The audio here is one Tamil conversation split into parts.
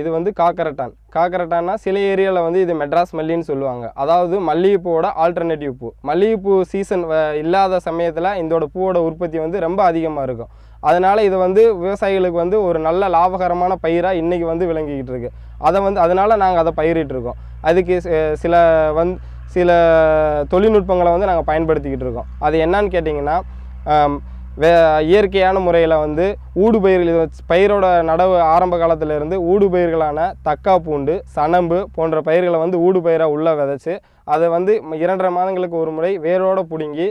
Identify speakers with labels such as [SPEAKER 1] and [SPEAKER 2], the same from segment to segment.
[SPEAKER 1] இது வந்து காக்கரட்டான். காக்கரட்டான்னா சில ஏரியாவில் வந்து இது மெட்ராஸ் மல்லின்னு சொல்லுவாங்க. அதாவது மல்லிகைப்பூவோட ஆல்டர்னேட்டிவ் பூ. மல்லிகைப்பூ சீசன் இல்லாத சமயத்தில் இதோட பூவோட உற்பத்தி வந்து ரொம்ப அதிகமாக இருக்கும். அதனால் இது வந்து விவசாயிகளுக்கு வந்து ஒரு நல்ல லாபகரமான பயிராக இன்றைக்கி வந்து விளங்கிக்கிட்டு இருக்கு. அதை வந்து அதனால் நாங்கள் அதை பயிரிட்டுருக்கோம் அதுக்கு சில வந் சில தொழில்நுட்பங்களை வந்து நாங்கள் பயன்படுத்திக்கிட்டு இருக்கோம். அது என்னன்னு கேட்டிங்கன்னா வே இயற்கையான முறையில் வந்து ஊடு பயிர்கள் வச்சு- பயிரோட நடவு ஆரம்ப காலத்திலேருந்து ஊடு பயிர்களான தக்கா பூண்டு சணம்பு போன்ற பயிர்களை வந்து ஊடு பயிராக உள்ளே விதைச்சி அதை வந்து இரண்டரை மாதங்களுக்கு ஒரு முறை வேரோடு பிடுங்கி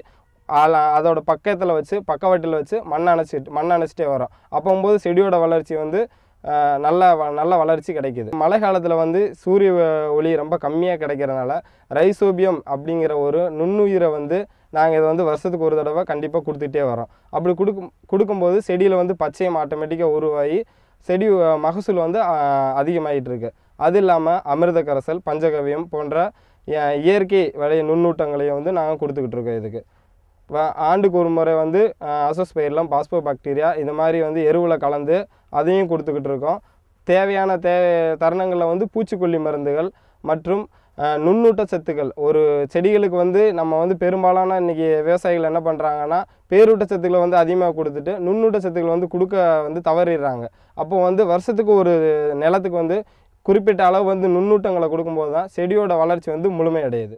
[SPEAKER 1] அதோட பக்கத்தில் வச்சு பக்கவாட்டில் வச்சு மண் அணைச்சிட்டு மண் அணைச்சிட்டே வரோம். அப்போம்போது செடியோட வளர்ச்சி வந்து நல்ல வ- நல்ல வளர்ச்சி கிடைக்குது. மழை காலத்தில் வந்து சூரிய ஒளி ரொம்ப கம்மியாக கிடைக்கிறனால ரைசோபியம் அப்படிங்கிற ஒரு நுண்ணுயிரை வந்து நாங்கள் இதை வந்து வருஷத்துக்கு ஒரு தடவை கண்டிப்பாக கொடுத்துட்டே வரோம். அப்படி கொடுக்கும் கொடுக்கும்போது செடியில் வந்து பச்சையம் ஆட்டோமேட்டிக்காக உருவாகி செடி மகசூல் வந்து அதிகமாகிட்டு இருக்கு. அது இல்லாமல் அமிர்த கரைசல் பஞ்சகவியம் போன்ற இயற்கை விளைய நுண்ணூட்டங்களையும் வந்து நாங்கள் கொடுத்துக்கிட்டு இருக்கோம் இதுக்கு. ஆண்டுக்கு ஒரு முறை வந்து அசோஸ்பெயர்லாம் பாஸ்போ பாக்டீரியா இது மாதிரி வந்து எருவில் கலந்து அதையும் கொடுத்துக்கிட்டு இருக்கோம். தேவையான தே தருணங்களில் வந்து பூச்சிக்கொல்லி மருந்துகள் மற்றும் நுண்ணூட்ட சத்துக்கள். ஒரு செடிகளுக்கு வந்து நம்ம வந்து பெரும்பாலான இன்றைக்கி விவசாயிகள் என்ன பண்ணுறாங்கன்னா பேரூட்ட சத்துக்களை வந்து அதிகமாக கொடுத்துட்டு நுண்ணூட்ட சத்துக்களை வந்து கொடுக்க வந்து தவறிடுறாங்க. அப்போ வந்து வருஷத்துக்கு ஒரு நிலத்துக்கு வந்து குறிப்பிட்ட அளவு வந்து நுண்ணூட்டங்களை கொடுக்கும்போது தான் செடியோட வளர்ச்சி வந்து முழுமையடையுது.